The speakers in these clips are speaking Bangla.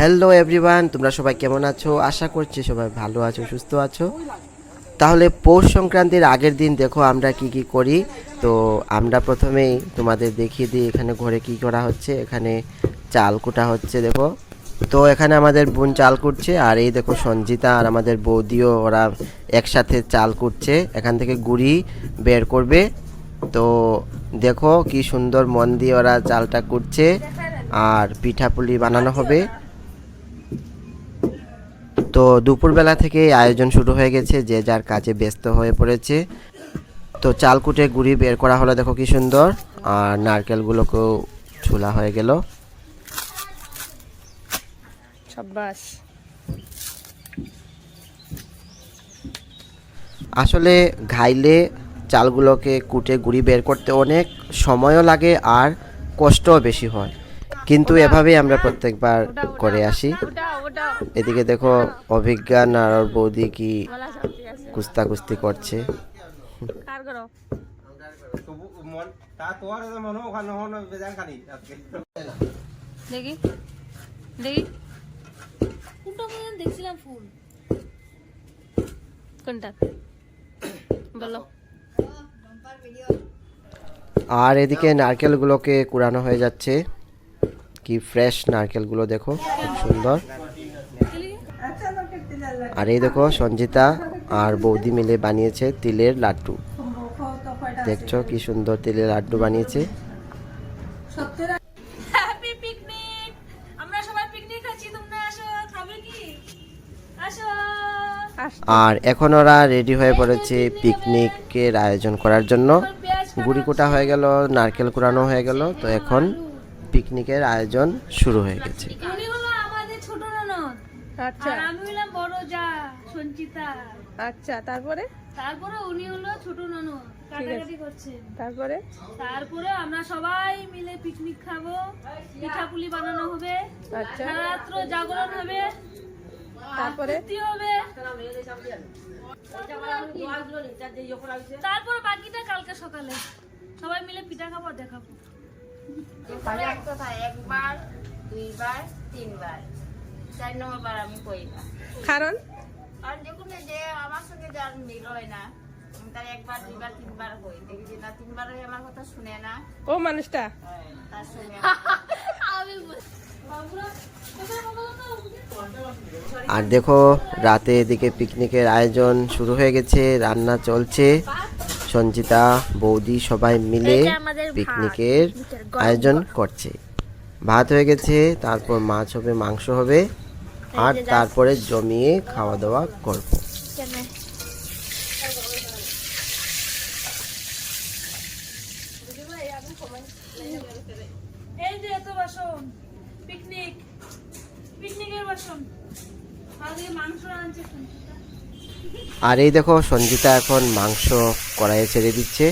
হ্যালো এভরিওয়ান তোমরা সবাই কেমন আছো? আশা করছি সবাই ভালো আছো, সুস্থ আছো। তাহলে পৌষ সংক্রান্তির আগের দিন দেখো আমরা কি কি করি। তো আমরা প্রথমেই তোমাদের দেখিয়ে দিই এখানে ঘরে কি করা হচ্ছে। এখানে চাল কুটা হচ্ছে, দেখো। তো এখানে আমাদের বোন চাল কুটছে আর এই দেখো সঞ্জিতা আর আমাদের বৌদিও ওরা একসাথে চাল কুটছে। এখান থেকে গুড়ি বের করবে। তো দেখো কি সুন্দর মন দিয়ে ওরা চালটা কুটছে। আর পিঠাপুলি বানানো হবে। তো দুপুরবেলা থেকে আয়োজন শুরু হয়ে গেছে যে যার কাজে ব্যস্ত হয়ে পড়েছে। তো চাল কুটে গুড়ি বের করা হলো দেখো কি সুন্দর। আর নারকেলগুলোকেও ছোলা হয়ে গেল। সাব্বাস। আসলে ঘাইলে চালগুলোকে কুটে গুড়ি বের করতে অনেক সময়ও লাগে আর কষ্টও বেশি হয়। কিন্তু এভাবেই আমরা প্রত্যেকবার করে আসি। এদিকে দেখো অভিজ্ঞান আর ওর বৌদি কি বলা কুস্তা কুস্তি করছে। কার করো? তবু মন তা তোমার তো মনে ওখানে হন বেজান খানি আজকে দেখি। দেখি কোনটা দেখছিলাম ফুল। কোনটা? বলো। আর এদিকে নারকেলগুলোকে কুড়ানো হয়ে যাচ্ছে। কি ফ্রেশ নারকেলগুলো দেখো খুব সুন্দর। আর এই দেখো সঞ্জিতা আর বৌদি মিলে বানিয়েছে তিলের লাড্ডু। দেখছ কি সুন্দর তিলের লাড্ডু বানিয়েছে। আর এখন ওরা রেডি হয়ে পড়েছে পিকনিকের আয়োজন করার জন্য। গুড়ি কোটা হয়ে গেল নারকেল কুড়ানো হয়ে গেল তো এখন পিকনিকের আয়োজন শুরু হয়ে গেছে। উনি হলো আমাদের ছোট ননদ। আচ্ছা। আমি হলাম বড় যা সঞ্চিতা। আচ্ছা তারপরে? তারপরে উনি হলো ছোট ননদ কাটাকাটি করছেন। তারপরে? তারপরে আমরা সবাই মিলে পিকনিক খাব। পিঠাপুলি বানানো হবে। আচ্ছা। রাত্র জাগরণ হবে। তারপরে? হবে। তারপরে বাকিটা কালকে সকালে। সবাই মিলে পিঠা খাব দেখাবো। একবার দুইবার তিনবার। চার নম্বর আমি করি না। কারণ? আর দেখুন যে আমার সঙ্গে যার মিল হয় না তার একবার দুইবার তিনবার হই দেখি যে না তিনবার হয়ে আমার কথা শুনে না। ও মানুষটা? তার সঙ্গে আমি বাবুরা কোথায় বাবা আর দেখো রাতে এদিকে পিকনিকের আয়োজন শুরু হয়ে গেছে রান্না চলছে। সঞ্চিতা বৌদি সবাই মিলে পিকনিকের আয়োজন করছে। ভাত হয়ে গেছে তারপর মাছ হবে মাংস হবে আর তারপরে জমিয়ে খাওয়া দাওয়া করব পিকনিক পিকনিকের বাসন। আগে মাংস আনছে। আর এই দেখো সঞ্জিতা এখন মাংস কড়াইয়ে ছেড়ে দিচ্ছে।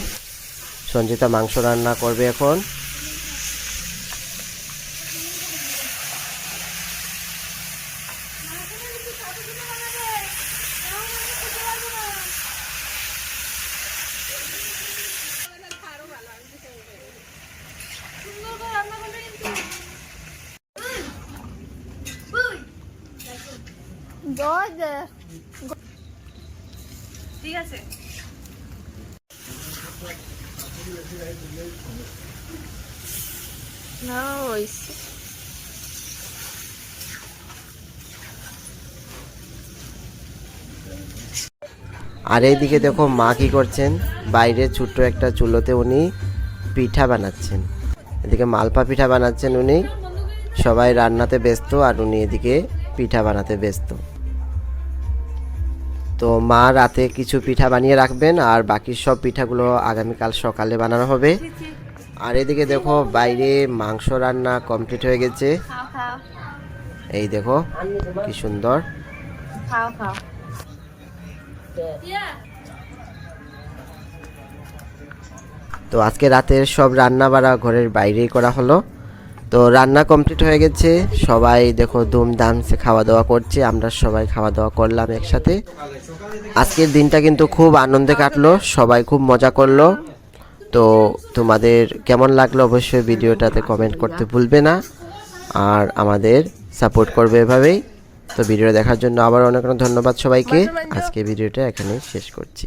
সঞ্জিতা মাংস রান্না করবে এখন করে রান্না করবে কিন্তু ঠিক আছে। আর এইদিকে দেখো মা কি করছেন? বাইরে ছোট্ট একটা চুলোতে উনি পিঠা বানাচ্ছেন। এদিকে মালপা পিঠা বানাচ্ছেন উনি। সবাই রান্নাতে ব্যস্ত আর উনি এদিকে পিঠা বানাতে ব্যস্ত। তো মা রাতে কিছু পিঠা বানিয়ে রাখবেন আর বাকি সব পিঠাগুলো আগামীকাল সকালে বানানো হবে। আর এদিকে দেখো বাইরে মাংস রান্না কমপ্লিট হয়ে গেছে। এই দেখো, কি সুন্দর। তো আজকে রাতের সব রান্না বাড়া ঘরের বাইরেই করা হলো। তো রান্না কমপ্লিট হয়ে গেছে। সবাই দেখো ধুমধামসে খাওয়া দাওয়া করছে আমরা সবাই খাওয়া দাওয়া করলাম একসাথে। আজকের দিনটা কিন্তু খুব আনন্দে কাটলো সবাই খুব মজা করল। তো তোমাদের কেমন লাগল অবশ্যই ভিডিওটাতে কমেন্ট করতে ভুলবে না। আর আমাদের সাপোর্ট করবে এভাবেই। তো ভিডিও দেখার জন্য আবার অনেক অনেক ধন্যবাদ সবাইকে। আজকে ভিডিওটা এখানে শেষ করছি।